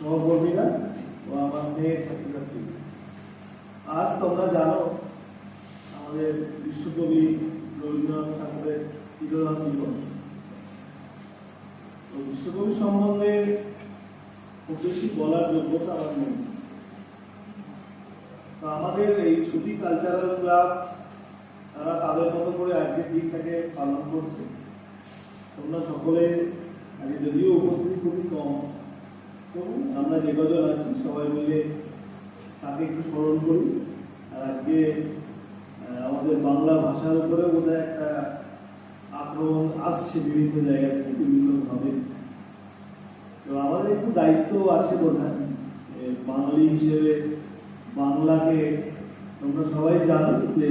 সহকর্মীরা ও আমার স্নেহের ছাত্রছাত্রী আজ তোমরা জানো, আমাদের বিশ্বকবি রবীন্দ্রনাথ ঠাকুরের তিরোধান দিবস তো বিশ্বকবি সম্বন্ধে খুব বেশি বলার যোগ্যতা আমার নেই। তো আমাদের এই ছুটি কালচারাল ক্লাব তারা তাদের মতো করে আজকের দিনটাকে পালন করছে। তোমরা সকলে আগে যদিও উপস্থিতি খুবই কম আমরা যে কজন আছি সবাই মিলে তাকে একটু স্মরণ করি। আর আজকে আমাদের বাংলা ভাষার উপরে বোধহয় একটা আক্রমণ আসছে বিভিন্ন জায়গা থেকে, বিভিন্নভাবে। তো আমাদের একটু দায়িত্ব আছে বোধহয় বাঙালি হিসেবে বাংলাকে তোমরা সবাই জানো যে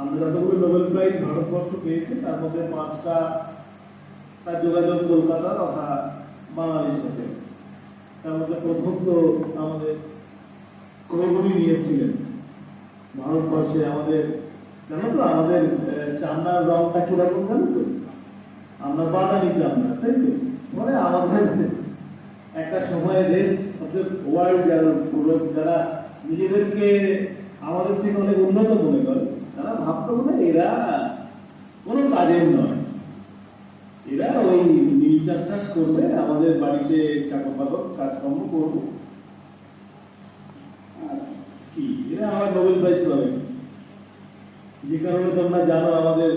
আমরা যতগুলো নোবেল প্রাইজ ভারতবর্ষ পেয়েছে, তার মধ্যে পাঁচটা তার যোগাযোগ কলকাতা তথা বাঙালির সাথে তার প্রথম তো আমাদের কবিগুলি নিয়ে এসেছিলেন ভারতবর্ষে আমাদের জানো তো আমাদের চামড়ার রংটা কীরকম জানো তো? আমরা বাঙালি চামড়া তাই তো? মানে আমাদের একটা সময় রেস্ট যারা নিজেদেরকে আমাদের থেকে অনেক উন্নত মনে করে, তারা ভাবতো মনে এরা কোনো কাজের নয়। এরা ওই চাষ টাস করবে আমাদের বাড়িতে চাকর বাকর কাজকর্ম করব। আবার নোবেল প্রাইজ পাবে। যে কারণে তোমরা জানো আমাদের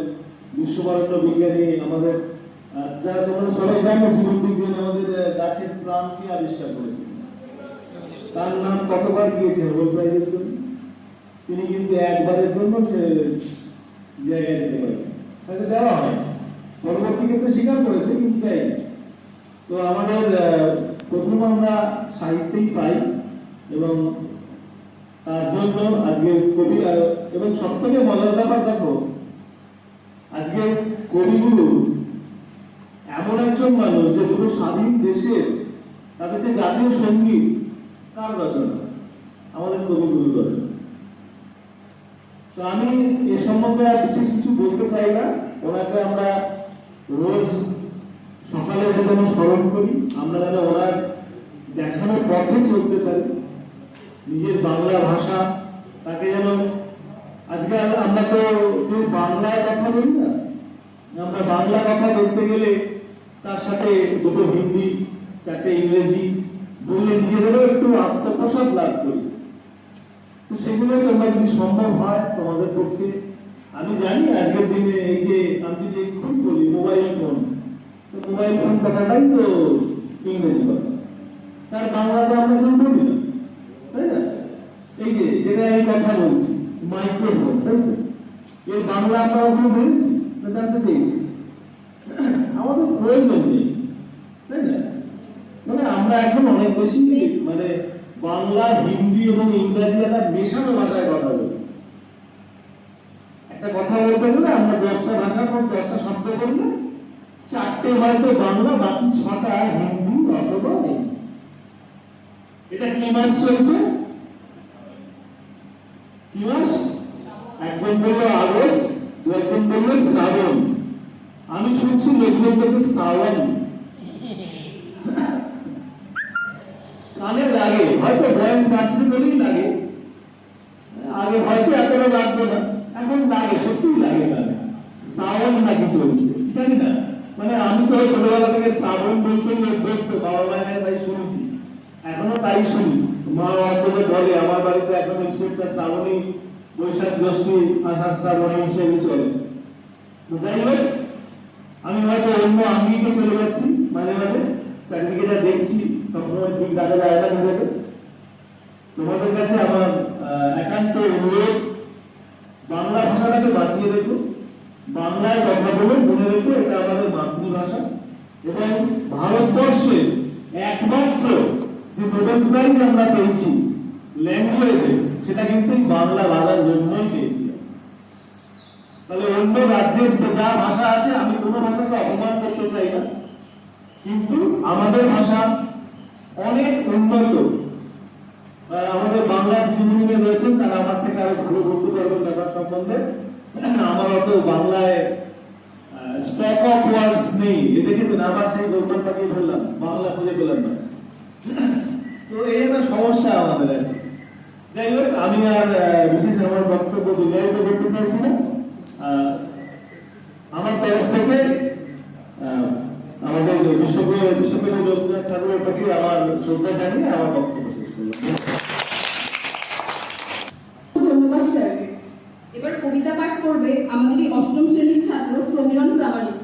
বিজ্ঞানী আমাদের যারা তোমরা সবাই জানো জীবন আমাদের গাছের আবিষ্কার করেছে তার নাম কতবার গিয়েছে নোবেল প্রাইজের জন্য? তিনি কিন্তু একবারের জন্য সে জায়গায় যেতে পারেন। তাকে দেওয়া হয়। পরবর্তী ক্ষেত্রে স্বীকার করেছে, কিন্তু দেয়নি তো আমাদের প্রথম আমরা সাহিত্যেই পাই এবং তার জন্য আজকে কবি এবং সব থেকে মজার ব্যাপার দেখো, আজকে কবিগুরু এমন একজন মানুষ যে পুরো স্বাধীন দেশের তাদের যে জাতীয় সংগীত, কার রচনা? আমাদের কবিগুরু রচনা। তো আমি এ সম্বন্ধে আর বিশেষ কিছু বলতে চাই না। ওনাকে আমরা রোজ সকালে যেন স্মরণ করি, আমরা যেন ওনার দেখানোর পথে চলতে পারি। নিজের বাংলা ভাষা, তাকে যেন আজকে আমরা- তো কেউ বাংলায় কথা বলি না, আমরা বাংলা কথা বলতে গেলে তার সাথে দুটো হিন্দি, চারটে ইংরেজি বললে নিজেদেরও একটু আত্মপ্রসাদ লাভ করি। তো সেগুলো তোমরা যদি সম্ভব হয় তোমাদের পক্ষে আমি জানি আজকের দিনে এই যে আমি যদি খুব বলি মোবাইল ফোন মোবাইল ফোন কথাটাই তো ইংরেজি কথা। তার বাংলাতে আমরা কেউ বলি না তাই না? এই যে যেটা আমি কথা বলছি মাইক্রোফোন তাই তো? এর বাংলা আমরা ওখানে বলেছি তো জানতে চেয়েছি আমাদের প্রয়োজন নেই তাই না? মানে আমরা এখন অনেক বেশি মানে বাংলা হিন্দি এবং ইংরাজি একটা মেশানো ভাষায় কথা বলি কথা বলতে গেলে আমরা দশটা ভাষার পর দশটা শব্দ চারটে হয়তো বাংলা, বাকি ছটা হিন্দি অথবা এটা কি মাস চলছে? কি মাস? বলল আগস্ট বলল শ্রাবণ। আমি শুনছি লোকজন থেকে শ্রাবণ। কানে লাগে হয়তো বয়স বাড়ছে বলেই লাগে। আগে হয়তো এতটা লাগতো না এখন লাগে সত্যিই লাগে না শ্রাবণ নাকি চলছে জানি না। মানে আমি তো ছোটবেলা থেকে শ্রাবণ বলতে অভ্যস্ত, বাবা মায়ের তাই শুনেছি। এখনও তাই শুনি। মা অন্তত বলে, আমার বাড়িতে এখন ঈশ্বরটা শ্রাবণী, বৈশাখ, জ্যৈষ্ঠী, আষাঢ়, শ্রাবণী হিসেবে চলে। যাই হোক, আমি হয়তো অন্য আঙ্গিকে চলে যাচ্ছি মাঝে মাঝে। চারিদিকে যা দেখছি তখন ঠিক যায় না নিজেকে তোমাদের কাছে আমার একান্ত অনুরোধ, বাংলা ভাষাটাকে বাঁচিয়ে রেখো। বাংলায় কথা বলে মনে রেখো এটা আমাদের মাতৃভাষা। এবং ভারতবর্ষের একমাত্র যে নোবেল প্রাইজ আমরা পেয়েছি ল্যাঙ্গুয়েজে সেটা কিন্তু বাংলা ভাষার জন্যই পেয়েছি। তাহলে অন্য রাজ্যের যা ভাষা আছে, আমি কোনো ভাষাকে অপমান করতে চাই না। কিন্তু আমাদের ভাষা অনেক উন্নত। আমাদের বাংলা দিদিমণিরা রয়েছেন, তারা আমার থেকে আরও ভালো বলতে পারবেন ব্যাপার সম্বন্ধে আমার আমার অত বাংলায় স্টক অফ ওয়ার্ডস নেই এটা কিন্তু আবার সেই গোলমাল পাকিয়ে ফেললাম। বাংলা খুঁজে পেলাম না। তো এই একটা সমস্যা আমাদের যাই হোক, আমি আর বিশেষ আমার বক্তব্য দীর্ঘায়িত করতে চাইছি না। আমার তরফ থেকে আমাদের বিশ্বকবি বিশ্বকবি রবীন্দ্রনাথ ঠাকুরের প্রতি আমার শ্রদ্ধা জানিয়ে আমার বক্তব্য করবে আমাদেরই অষ্টম শ্রেণির ছাত্র সমীরণ প্রামাণিক।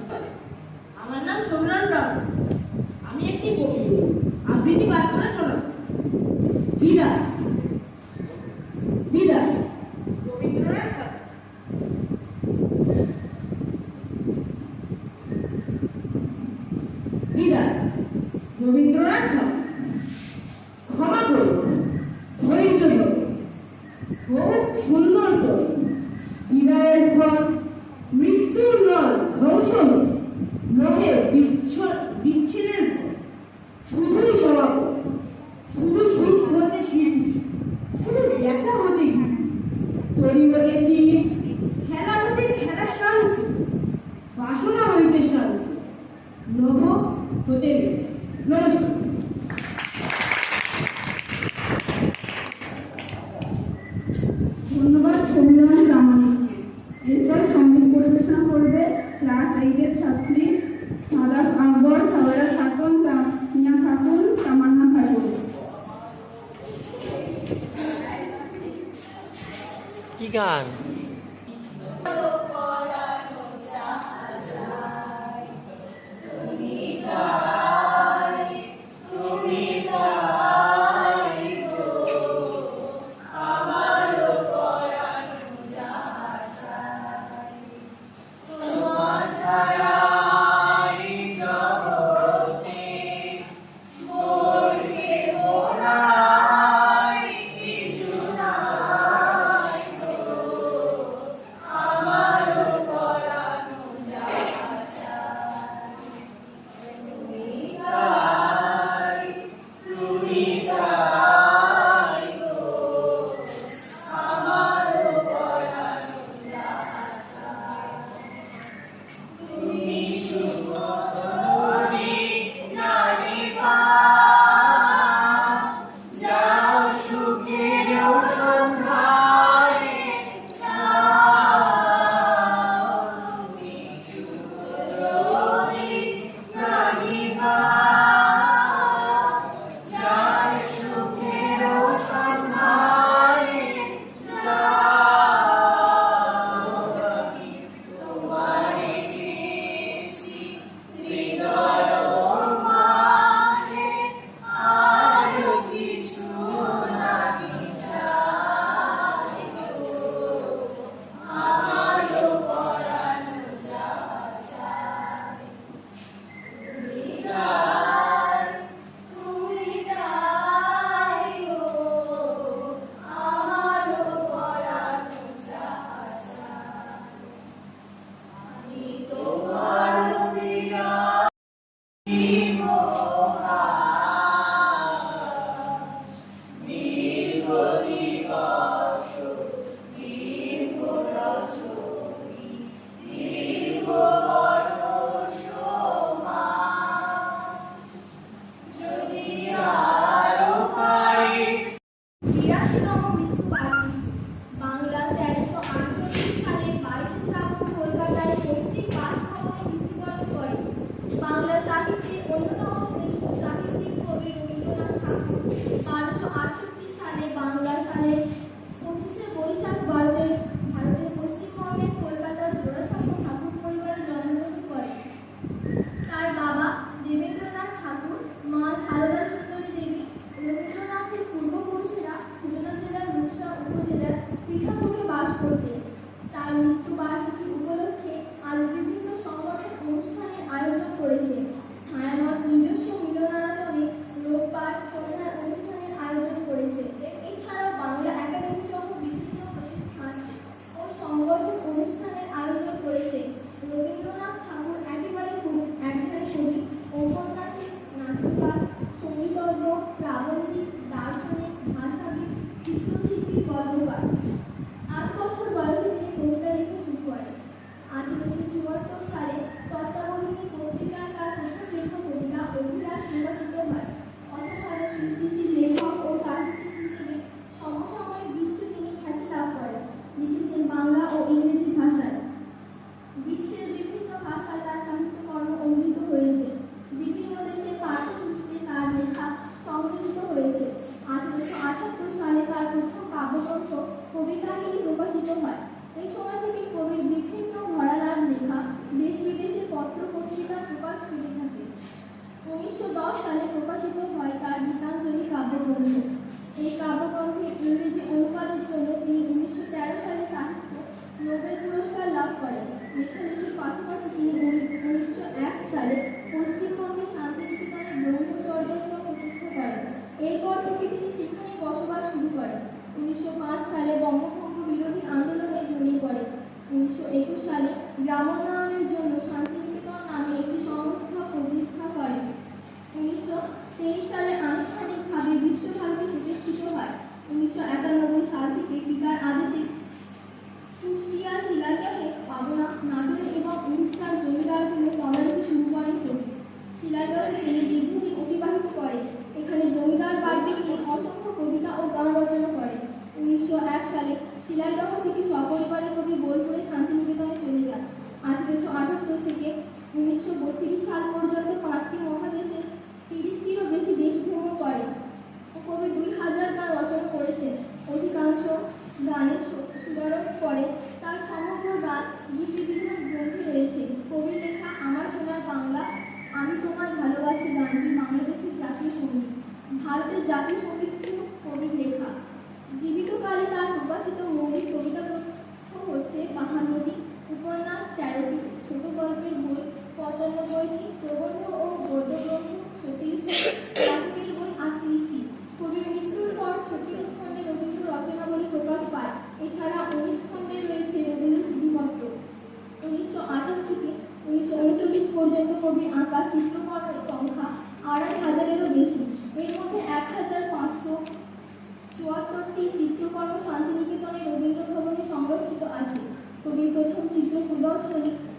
都是。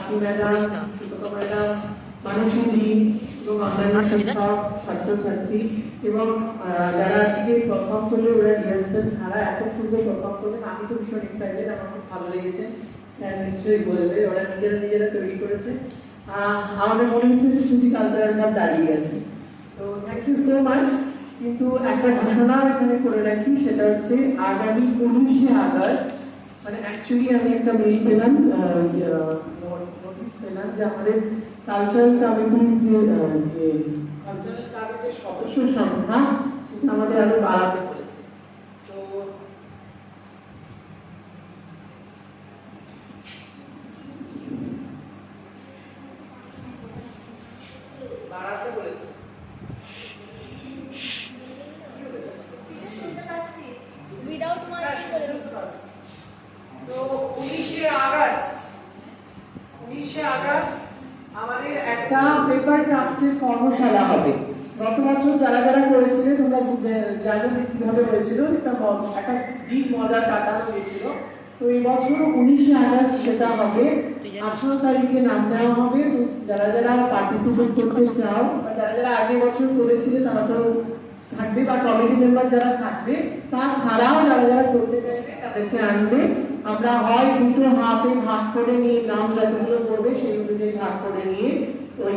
সাথী ম্যাডাম সুতপা ম্যাডাম মানসী দিন এবং অন্যান্য শিক্ষক ছাত্রছাত্রী এবং যারা আজকে পারফর্ম করলে ওরা রিহার্সাল ছাড়া এত সুন্দর পারফর্ম করলেন আমি তো ভীষণ এক্সাইটেড আমার খুব ভালো লেগেছে। স্যার নিশ্চয়ই বলবে ওরা নিজেরা নিজেরা তৈরি করেছে। আমাদের মনে হচ্ছে যে শুধু কালচারাল ক্লাব দাঁড়িয়ে আছে। তো থ্যাংক ইউ সো মাচ কিন্তু একটা ঘোষণা এখানে করে রাখি সেটা হচ্ছে আগামী উনিশে আগস্ট মানে অ্যাকচুয়ালি আমি একটা মেইল পেলাম পেলাম যে আমাদের কালচারাল কমিটির যে কালচারাল ক্লাবের সদস্য সংখ্যা আমাদের আরও বাড়াতে বলেছে তো বাড়াতে বলেছে শুনতে পাচ্ছি উইদাউট মাইক তো উনিশে আগস্ট উনিশে আগস্ট আমাদের একটা পেপার কর্মশালা হবে। গত বছর যারা যারা করেছিলে, তোমরা জানো কীভাবে হয়েছিল। একটা একটা দিন মজা কাটানো হয়েছিল। তো এই বছর উনিশে আগস্ট সেটা হবে। আঠারো তারিখে নাম দেওয়া হবে। যারা যারা পার্টিসিপেট করতে চাও, বা যারা যারা আগে বছর করেছিলে, তারা তো থাকবে, বা কমিটি মেম্বার যারা থাকবে, তাছাড়াও যারা যারা করতে চাইবে, তাদেরকে আনবে। আমরা হয় দুটো হাফে ভাগ করে নিয়ে নাম যতগুলো করবে, সেই অনুযায়ী ভাগ করে নিয়ে ওই